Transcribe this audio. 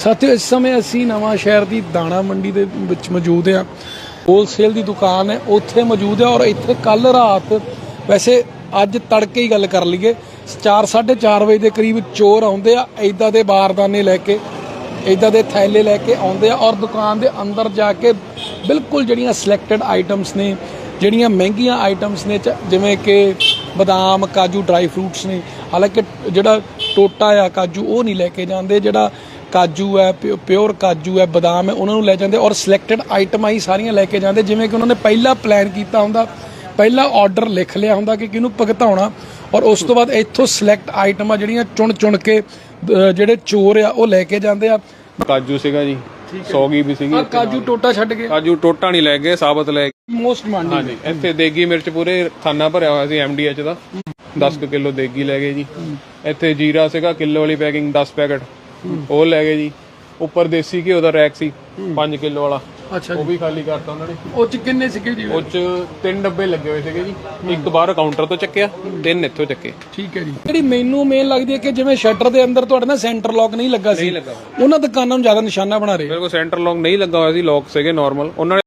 ਸਾਥੀਓ, ਇਸ ਸਮੇਂ ਅਸੀਂ ਨਵਾਂ ਸ਼ਹਿਰ ਦੀ ਦਾਣਾ ਮੰਡੀ ਦੇ ਵਿੱਚ ਮੌਜੂਦ ਹਾਂ। ਹੋਲਸੇਲ ਦੀ ਦੁਕਾਨ ਹੈ, ਉੱਥੇ ਮੌਜੂਦ ਹੈ ਔਰ ਇੱਥੇ ਕੱਲ ਰਾਤ ਵੈਸੇ ਅੱਜ ਤੜਕੇ ਹੀ ਗੱਲ ਕਰ ਲਈਏ। 4:30 ਵਜੇ ਦੇ ਕਰੀਬ ਚੋਰ ਆਉਂਦੇ ਆ ਐਦਾਂ ਦੇ ਬਾਰਦਾਨੇ ਲੈ ਕੇ ਇਦਾਂ ਦੇ ਥੈਲੇ ਲੈ ਕੇ ਆਉਂਦੇ ਆ ਔਰ ਦੁਕਾਨ ਦੇ ਅੰਦਰ ਜਾ ਕੇ ਬਿਲਕੁਲ ਜਿਹੜੀਆਂ ਸਿਲੈਕਟਡ ਆਈਟਮਸ ਨੇ, ਜਿਹੜੀਆਂ ਮਹਿੰਗੀਆਂ ਆਈਟਮਸ ਨੇ, ਚ- ਜਿਵੇਂ ਕਿ ਬਦਾਮ, ਕਾਜੂ ਡਰਾਈ ਫਰੂਟਸ ਨੇ, ਹਾਲਾਂਕਿ ਜਿਹੜਾ ਟੋਟਾ ਆ, ਕਾਜੂ ਉਹ ਨਹੀਂ ਲੈ ਕੇ ਜਾਂਦੇ, ਜਿਹੜਾ ਕਾਜੂ ਹੈ ਪਿਓਰ ਕਾਜੂ ਹੈ ਬਦਾਮ ਹੈ ਉਹਨਾਂ ਨੂੰ ਲੈ ਜਾਂਦੇ ਔਰ ਸਿਲੈਕਟਡ ਆਈਟਮਾਂ ਹੀ ਸਾਰੀਆਂ ਲੈ ਕੇ ਜਾਂਦੇ ਜਿਵੇਂ ਕਿ ਉਹਨਾਂ ਨੇ ਪਹਿਲਾਂ ਪਲਾਨ ਕੀਤਾ ਹੁੰਦਾ ਪਹਿਲਾ ਆਰਡਰ ਲਿਖ ਲਿਆ ਹੁੰਦਾ ਕਿ ਕਿਹਨੂੰ ਭੁਗਤਾਉਣਾ ਔਰ ਉਸ ਤੋਂ ਬਾਅਦ ਇੱਥੋਂ ਸਿਲੈਕਟ ਆਈਟਮਾਂ ਜਿਹੜੀਆਂ ਚੁਣ ਚੁਣ ਕੇ ਜਿਹੜੇ ਚੋਰ ਆ ਉਹ ਲੈ ਕੇ ਜਾਂਦੇ ਆ। ਕਾਜੂ ਸੀਗਾ ਜੀ 100 ਗੀ ਵੀ ਸੀਗੀ ਕਾਜੂ ਟੋਟਾ ਛੱਡ ਕੇ। ਕਾਜੂ ਟੋਟਾ ਨਹੀਂ ਲੈ ਗਏ ਸਾਬਤ ਲੈ ਗਏ। ਮੋਸਟ ਮੰਡੀ ਹਾਂਜੀ ਇੱਥੇ ਦੇਗੀ ਮਿਰਚ ਪੂਰੇ ਖਾਨਾ ਭਰਿਆ ਹੋਇਆ ਸੀ ਐਮਡੀਐਚ ਦਾ। 10 ਕਿਲੋ ਦੇਗੀ ਲੈ ਗਏ ਜੀ। ਇੱਥੇ ਜੀਰਾ ਸੀਗਾ ਕਿਲੋ ਵਾਲੀ ਪੈਕਿੰਗ 10 ਪੈਕਟ। ਉਹ ਲੈ ਗਏ ਜੀ। ਉੱਪਰ ਦੇਸੀ ਘਿਓ ਦਾ ਰੈਕ ਸੀ 5 ਕਿਲੋ ਵਾਲਾ। ਅੱਛਾ ਉਹ ਵੀ ਖਾਲੀ ਕਰਤਾ ਉਹਨਾਂ ਨੇ। ਉਹ ਚ ਕਿੰਨੇ ਸੀਗੇ ਜੀ? ਉਹ ਚ ਤਿੰਨ ਡੱਬੇ ਲੱਗੇ ਹੋਏ ਸੀਗੇ ਜੀ। ਇੱਕ ਬਾਹਰ ਕਾਊਂਟਰ ਤੋਂ ਚੱਕਿਆ ਤਿੰਨ ਇੱਥੋਂ ਚੱਕੇ। ਠੀਕ ਹੈ ਜੀ। ਜਿਹੜੀ ਮੈਨੂੰ ਮੇਨ ਲੱਗਦੀ ਹੈ ਕਿ ਜਿਵੇਂ ਸ਼ਟਰ ਦੇ ਅੰਦਰ ਤੁਹਾਡੇ ਨਾ ਸੈਂਟਰ ਲੌਕ ਨਹੀਂ ਲੱਗਾ ਸੀ ਉਹਨਾਂ ਦੁਕਾਨਾਂ ਨੂੰ ਜ਼ਿਆਦਾ ਨਿਸ਼ਾਨਾ ਬਣਾ ਰਹੇ ਮੇਰੇ ਕੋਲ ਸੈਂਟਰ ਲੌਕ ਨਹੀਂ ਲੱਗਾ ਹੋਇਆ ਸੀ ਲੌਕ ਸੀਗੇ ਨਾਰਮਲ ਉਹਨਾਂ ਨੇ